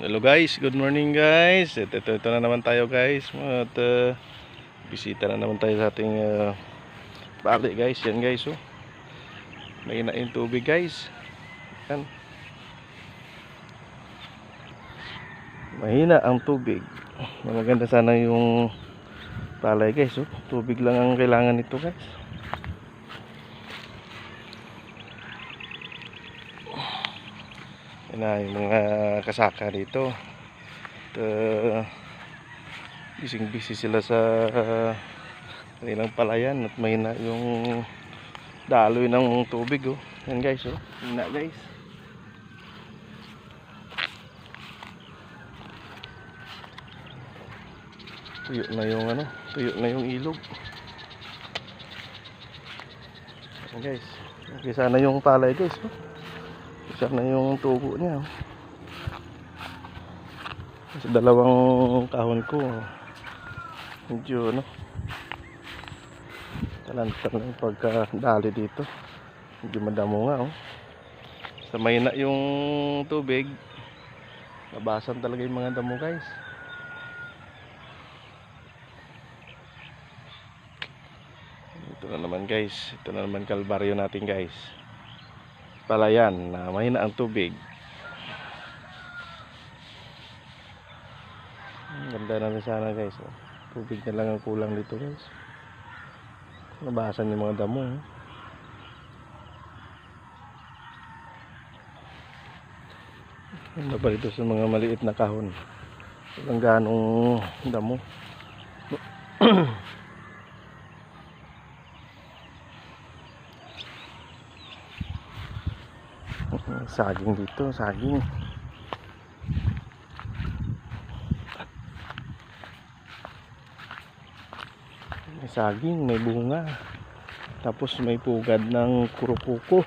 Hello guys, good morning guys. Ito, ito, ito na naman tayo guys. At uh, bisita na naman tayo sa ating uh, bali guys. Yan guys oh. May na yung tubig guys. Yan. Mahina ang tubig. Maganda sana yung palay guys oh. Tubig lang ang kailangan nito guys. Yan na yung mga kasaka dito. At uh, busy busy sila sa uh, kanilang palayan at may na yung daloy ng tubig oh. Yan guys oh. Yan na guys. Tuyo na yung ano, tuyo na yung ilog. Yan guys. Okay, sana yung palay guys oh. Isa na yung tubo niya. Sa dalawang kahon ko. Medyo ano. Talantan lang pagka dali dito. Medyo madamo nga oh. Sa may na yung tubig. Nabasan talaga yung mga damo guys. Ito na naman guys. Ito na naman kalbaryo natin guys palayan na mahina ang tubig. Ang Ganda na rin sana guys. Oh. Tubig na lang ang kulang dito guys. Nabasan yung mga damo. oh. Ano ba dito sa mga maliit na kahon? Walang ganong damo. saging dito, saging. May saging, may bunga. Tapos may pugad ng kurupuko.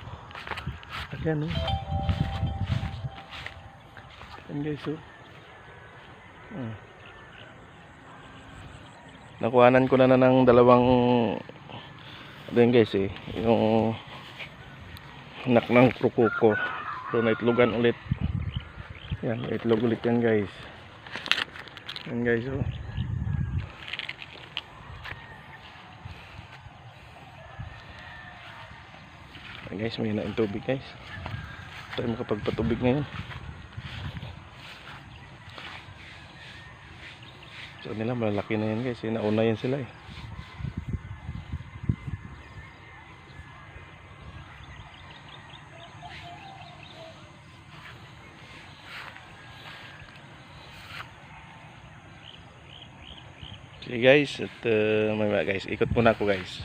Ayan oh. Ayan guys oh. Hmm. Nakuhanan ko na na ng dalawang yun guys eh. Yung anak ng kurupuko. So naitlogan ulit. Yan, naitlog ulit yan guys. Yan guys oh. Guys, may na tubig guys. Tayo makapagpatubig ngayon. So nila malalaki na yan guys. Nauna yan sila eh. Okay guys, at uh, may mga guys, ikot muna ako guys.